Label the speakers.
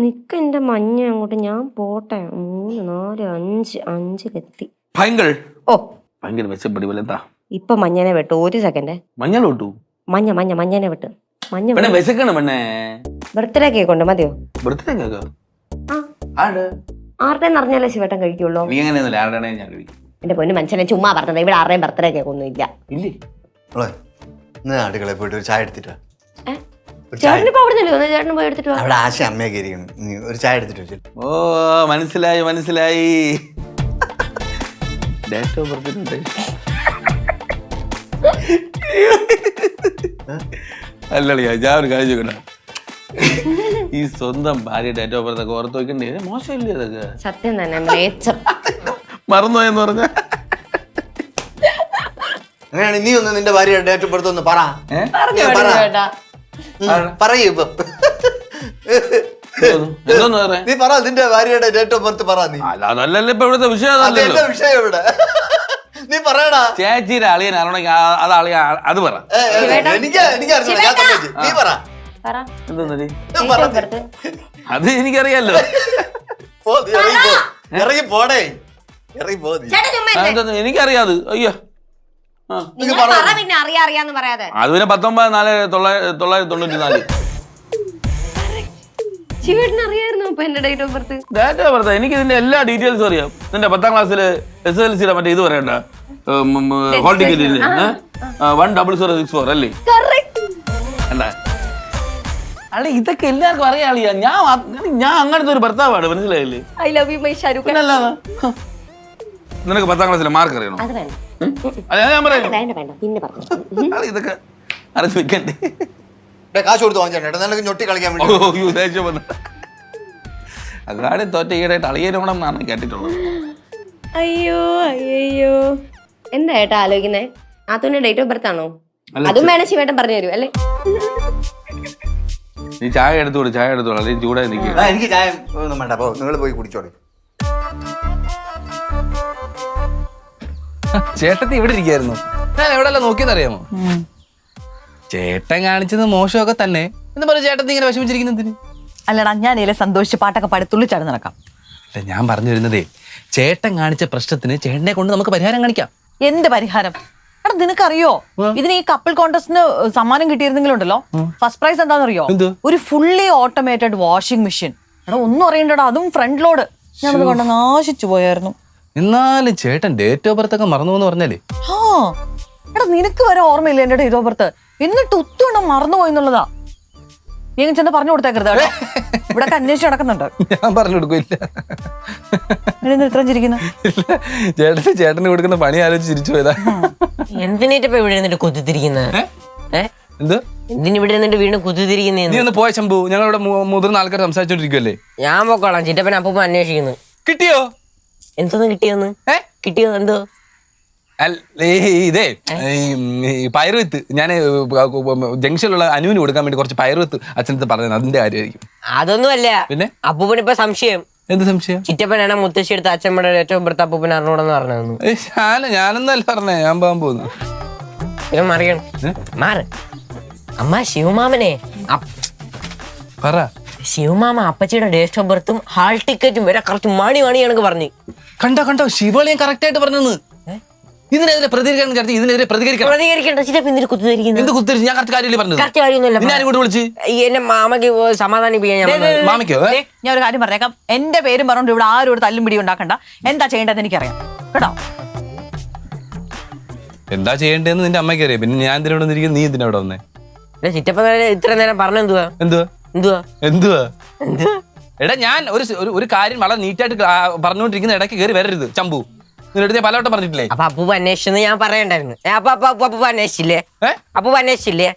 Speaker 1: നിക്ക എന്റെ മഞ്ഞ അങ്ങോട്ട് ഞാൻ പോട്ടെ. മൂന്ന് നാല് അഞ്ച് അഞ്ചിലെത്തി.
Speaker 2: ഭയങ്കര?
Speaker 1: ഓ.
Speaker 2: ഭയങ്കര മെച്ചപ്പെടി വലുതാ
Speaker 1: ഇപ്പൊ മഞ്ഞനെ വിട്ടു. ഒരു സെക്കൻഡ്
Speaker 2: മഞ്ഞൾ വിട്ടു?
Speaker 1: മഞ്ഞ മഞ്ഞ മഞ്ഞനെ വിട്ട്. മഞ്ഞ
Speaker 2: പെണ്ണെ വിശക്കണം പെണ്ണെ.
Speaker 1: ബർത്ത്ഡേ കേക്ക് ഉണ്ട്? മതിയോ?
Speaker 2: ബർത്ത്ഡേ കേക്ക്
Speaker 1: ആ.
Speaker 2: ആട്
Speaker 1: ആരുടെ അറിഞ്ഞാലേ ശിവട്ടൻ കഴിക്കുള്ളൂ.
Speaker 2: നീ എങ്ങനെയൊന്നുമില്ല ആരുടെയാണെ ഞാൻ കഴിക്കും.
Speaker 1: എന്റെ പൊന്നു മനുഷ്യനെ ചുമ്മാ പറഞ്ഞത്. ഇവിടെ ആരുടെയും ബർത്ത്ഡേ കേക്ക് ഒന്നും ഇല്ല.
Speaker 2: ഇല്ലേ?
Speaker 3: അടുക്കളയിൽ പോയിട്ട് ഒരു ചായ എടുത്തിട്ട് വാ. ചായ.
Speaker 1: ചേട്ടന് അവിടെ നിന്നല്ലേ ഒന്ന് പോയി എടുത്തിട്ട് വാ.
Speaker 3: അവിടെ ആശ അമ്മയൊക്കെ ഇരിക്കുന്നു നീ ഒരു ചായ എടുത്തിട്ട് വെച്ചു
Speaker 2: ഓ മനസ്സിലായി മനസ്സിലായി. ഡേറ്റ് ഓഫ് ബർത്ത് അല്ലളിയാ ഞാൻ ഒരു കാര്യം ചോദിക്കട്ടെ? ഈ സ്വന്തം ഭാര്യ ഡേറ്റ് ഓഫ് ബർത്ത് ഒക്കെ ഓർത്ത് വെക്കണ്ടേ? ഇത് മോശമില്ലേ അതൊക്കെ
Speaker 1: സത്യം തന്നെ മ്ലേച്ഛം.
Speaker 2: മറന്നുപോയെന്ന് പറഞ്ഞ?
Speaker 3: അങ്ങനെയാണ് നീ ഒന്ന് നിന്റെ ഭാര്യ ഡേറ്റ് ഓഫ് ബർത്ത് ഒന്ന് പറ
Speaker 1: പറഞ്ഞു
Speaker 3: നീ പറ.
Speaker 1: ചേട്ടാ.
Speaker 3: പറയൂ ഇപ്പൊ. നീ പറ നിന്റെ ഭാര്യയുടെ ഡേറ്റ് ഓഫ് ബർത്ത് പറ നീ.
Speaker 2: അതല്ലല്ലോ ഇപ്പൊ ഇവിടുത്തെ വിഷയം?
Speaker 3: അത് വിഷയം ഇവിടെ? നീ പറയടാ.
Speaker 2: ചേച്ചിയുടെ അളിയൻ അറിയണമെങ്കിൽ അത് അളിയ അത് പറ.
Speaker 3: എനിക്ക് എനിക്ക്. നീ പറ.
Speaker 2: അത്? എനിക്കറിയാലോ.
Speaker 3: പോ, നീ ഇറങ്ങി പോടേ. ഇറങ്ങി പോ
Speaker 2: എനിക്കറിയാത്. അയ്യോ.
Speaker 1: നിങ്ങൾ പറ പിന്നെ അറിയാ അറിയാന്ന് പറയാതെ.
Speaker 2: അത് പിന്നെ പത്തൊമ്പത് നാല് തൊള്ളായിരത്തി തൊള്ളായിരത്തി തൊണ്ണൂറ്റി നാല്
Speaker 1: ശിവേട്ടന് അറിയായിരുന്നു അപ്പൊ എന്റെ ഡേറ്റ് ഓഫ് ബർത്ത്
Speaker 2: ഡേറ്റ പറഞ്ഞ എനിക്ക് ഇതിന്റെ എല്ലാ ഡീറ്റെയിൽസും അറിയാം. നിന്റെ പത്താം ക്ലാസ്സിൽ എസ് എൽ സിയുടെ മറ്റേ ഇത് പറയണ്ട. ഹോൾ ടിക്കറ്റിന് one double zero six four അല്ലേ? എന്താ? അല്ല ഇതൊക്കെ എല്ലാവർക്കും അറിയാളിയാ ഞാൻ ഞാൻ അങ്ങനത്തെ ഒരു ഭർത്താവാണ് മനസ്സിലായില്ലേ?
Speaker 1: I love you my Shahrukh
Speaker 2: അല്ലാതെ. നിനക്ക് പത്താം ക്ലാസ്സിലെ മാർക്ക് അറിയണോ?
Speaker 1: അത് വേണ്ട.
Speaker 2: അല്ല ഞാൻ പറയാം
Speaker 1: വേണ്ട വേണ്ട. പിന്നെ പറഞ്ഞു.
Speaker 2: ആൾ ഇതൊക്കെ അറിഞ്ഞു വെക്കണ്ടേ
Speaker 3: ഡേ, കാശ് കൊടുത്ത് വാങ്ങിച്ചാ നിനക്ക് ഞൊട്ടി കളിക്കാൻ വേണ്ടി.
Speaker 2: അയ്യോ ദേഷ്യം വന്നു. അതാണ് തോറ്റ ഈടായിട്ട് അളിയനോണം എന്നാണ് കേട്ടിട്ടുള്ളത്.
Speaker 1: അയ്യോ അയ്യോ എന്താ ഏട്ടാ ആലോചിക്കുന്നേ? നാത്തൂന്റെ ഡേറ്റ് ഓഫ് ബർത്ത് ആണോ?
Speaker 2: അല്ല,
Speaker 1: അതും വേണം ശിവേട്ടൻ പറഞ്ഞു തരും അല്ലേ?
Speaker 2: നീ ചായ എടുത്തോളൂ ചായ എടുത്തോളൂ. അല്ലെങ്കിൽ ചൂടായി നിൽക്കുക
Speaker 3: ആ, എനിക്ക് ചായ ഒന്നും വേണ്ട. അപ്പോ നിങ്ങൾ പോയി കുടിച്ചോളി.
Speaker 4: ചേട്ടത്തി ഇവിടെ ഇരിക്കായിരുന്നു. ഞാൻ എവിടെയല്ല നോക്കിയെന്നറിയാമോ? ചേട്ടൻ കാണിച്ചത് മോശമൊക്കെ തന്നെ. എന്ന് പറഞ്ഞു ചേട്ടത്തി ഇങ്ങനെ വിഷമിച്ചിരിക്കുന്നതിന്
Speaker 5: അല്ലടാ ഞാൻ ഇതിലെ സന്തോഷിച്ച് പാട്ടൊക്കെ പാടി തുള്ളിച്ചാടി നടക്കാം.
Speaker 4: അല്ല ഞാൻ പറഞ്ഞു വരുന്നതേ ചേട്ടൻ കാണിച്ച പ്രശ്നത്തിന് ചേട്ടനെ കൊണ്ട് നമുക്ക് പരിഹാരം കാണിക്കാം.
Speaker 5: എന്ത് പരിഹാരം? എടാ നിനക്കറിയോ? ഇതിന് ഈ കപ്പിൾ കോൺടസ്റ്റിന് സമ്മാനം കിട്ടിയിരുന്നെങ്കിലും ഉണ്ടല്ലോ ഫസ്റ്റ് പ്രൈസ് എന്താണെന്നറിയോ?
Speaker 4: എന്ത്?
Speaker 5: ഒരു ഫുള്ളി ഓട്ടോമേറ്റഡ് വാഷിംഗ് മെഷീൻ എടാ ഒന്നും അറിയണ്ടടാ അതും ഫ്രണ്ട് ലോഡ് ഞാനത് കൊണ്ട് നാശിച്ചു പോയായിരുന്നു.
Speaker 4: എന്നാലും ചേട്ടൻ ഡേറ്റ് ഓഫ് ബർത്ത് ഒക്കെ മറന്നു എന്ന് പറഞ്ഞാലേ
Speaker 5: ആ എടാ നിനക്ക് വരെ ഓർമ്മയില്ല എന്റെ ഡേറ്റ് ഓഫ് ബർത്ത് എന്നിട്ട് ഒത്തുകൊണ്ട് മറന്നുപോയി എന്നുള്ളതാ. നീ ചെന്ന് പറഞ്ഞു കൊടുത്തേക്കരുത് കേട്ടോ. ഇവിടെ അന്വേഷിച്ച് നടക്കുന്നുണ്ട്.
Speaker 4: ഞാൻ പറഞ്ഞു കൊടുക്കില്ല.
Speaker 5: നീ ഇത്രയും ചിരിക്കുന്നു?
Speaker 4: ചേട്ടന് ചേട്ടന് കൊടുക്കുന്ന പണി ആലോചിച്ച് ചിരിച്ചു പോയതാ.
Speaker 6: ഇപ്പൊ ഇവിടെ ഇരുന്നിട്ട് കുത്തിത്തിരിക്കുന്ന? ഏ?
Speaker 4: എന്ത്?
Speaker 6: എന്തിനു ഇവിടെ ഇരുന്നിട്ട് വീണ്ടും
Speaker 4: നീ
Speaker 6: കുത്തിത്തിരിക്കുന്നേന്ന്
Speaker 4: ഒന്ന് പോയ ശംഭു. ഞങ്ങളിവിടെ മു- മുതിർന്ന ആൾക്കാർ സംസാരിച്ചോണ്ടിരിക്കുവല്ലേ?
Speaker 6: ഞാൻ പോക്കോളാം. ചിറ്റപ്പൻ അപ്പൂപ്പ അന്വേഷിക്കുന്നു.
Speaker 4: കിട്ടിയോ?
Speaker 6: എന്തോന്ന് കിട്ടിയെന്ന്?
Speaker 4: കിട്ടിയത്
Speaker 6: കിട്ടിയോ എന്തോ?
Speaker 4: ഈ ഇതേ ഈ പയറ് ഞാൻ ജംഗ്ഷനിലുള്ള അനുവിന് കൊടുക്കാൻ വേണ്ടി കുറച്ച് പയറുവിത്ത് അച്ഛനത്ത് പറഞ്ഞത് അതിന്റെ കാര്യമായിരിക്കും.
Speaker 6: അതൊന്നുമല്ല.
Speaker 4: പിന്നെ?
Speaker 6: അപ്പൂപ്പനിപ്പൊ സംശയം.
Speaker 4: എന്ത് സംശയം?
Speaker 6: ചിറ്റപ്പനാണ് മുത്തശ്ശി എടുത്ത് അച്ഛമ്മയുടെ ഏറ്റവും പുറത്ത് അപ്പൂപ്പൻ അറിഞ്ഞൂടെന്ന്
Speaker 4: പറഞ്ഞു ഞാൻ ഞാനൊന്നല്ല പറഞ്ഞേ. ഞാൻ പോകാൻ പോകുന്നു.
Speaker 6: ഇവൻ മറിയണം. മാറ്. അമ്മ ശിവമാമനെ.
Speaker 4: പറ.
Speaker 6: ശിവമാമ അപ്പച്ചിയുടെ ഡേറ്റ് ഓഫ് ബർത്തും ഹാൾ ടിക്കറ്റും വരെ കറക്റ്റ് മണി മണി കണക്ക് പറഞ്ഞു.
Speaker 4: കണ്ടോ കണ്ടോ? ശിവളിയും കറക്റ്റ് ആയിട്ട് പറഞ്ഞത് ഇതിനെതിരെ പ്രതികരിക്കണം ചേർത്ത് ഇതിനെതിരെ പ്രതികരിക്കണം.
Speaker 6: പ്രതികരിക്കേണ്ട
Speaker 4: എന്ത് കുത്തിരിച്ച് ഞാൻ കറക്റ്റ് കാര്യമില്ല പറഞ്ഞത്?
Speaker 6: കറക്റ്റ് കാര്യമൊന്നുമല്ല
Speaker 4: നിന്നെ കൂടി കൂടെ വിളിച്ച്?
Speaker 6: ഈ എന്നെ മാമയ്ക്ക് സമാധാനിപ്പിക്കാൻ ഞാൻ വന്നത്.
Speaker 4: മാമിക്കോ ഏ?
Speaker 5: ദേ, ഞാൻ ഒരു കാര്യം പറഞ്ഞേക്കാം. എന്റെ പേരും പറഞ്ഞു ഇവിടെ ആരും ഒരു തല്ലും പിടി ഉണ്ടാക്കണ്ട. എന്താ ചെയ്യേണ്ടതെന്ന് എനിക്കറിയാം. കേട്ടോ?
Speaker 4: എന്താ ചെയ്യേണ്ടതെന്ന് നിന്റെ അമ്മയ്ക്ക് അറിയാം. പിന്നെ ഞാൻ എന്തിനാ ഇവിടെ വന്നിരിക്കുന്നത്? നീ എന്തിനാ ഇവിടെ വന്നേ?
Speaker 6: ചിറ്റപ്പൻ ഇത്ര നേരം പറഞ്ഞെന്തുവാ?
Speaker 4: എന്തുവാ?
Speaker 6: എന്തുവാ?
Speaker 4: എന്തുവാ?
Speaker 6: എന്തുവാ?
Speaker 4: എടാ ഞാൻ ഒരു ഒരു- കാര്യം വളരെ നീറ്റായിട്ട് പറഞ്ഞുകൊണ്ടിരിക്കുന്ന ഇടയ്ക്ക് കയറി വരരുത് ചമ്പു. നിന്നോട് ഞാൻ പലവട്ടം പറഞ്ഞിട്ടില്ലേ?
Speaker 6: അപ്പൊ അപ്പു അന്വേഷിച്ചെന്ന് ഞാൻ പറയണ്ടായിരുന്നു. അപ്പൊ അപ്പൊ അപ്പൊ അപ്പൂപ്പ അന്വേഷിച്ചില്ലേ?
Speaker 4: ഏ?
Speaker 6: അന്വേഷിച്ചില്ലേ?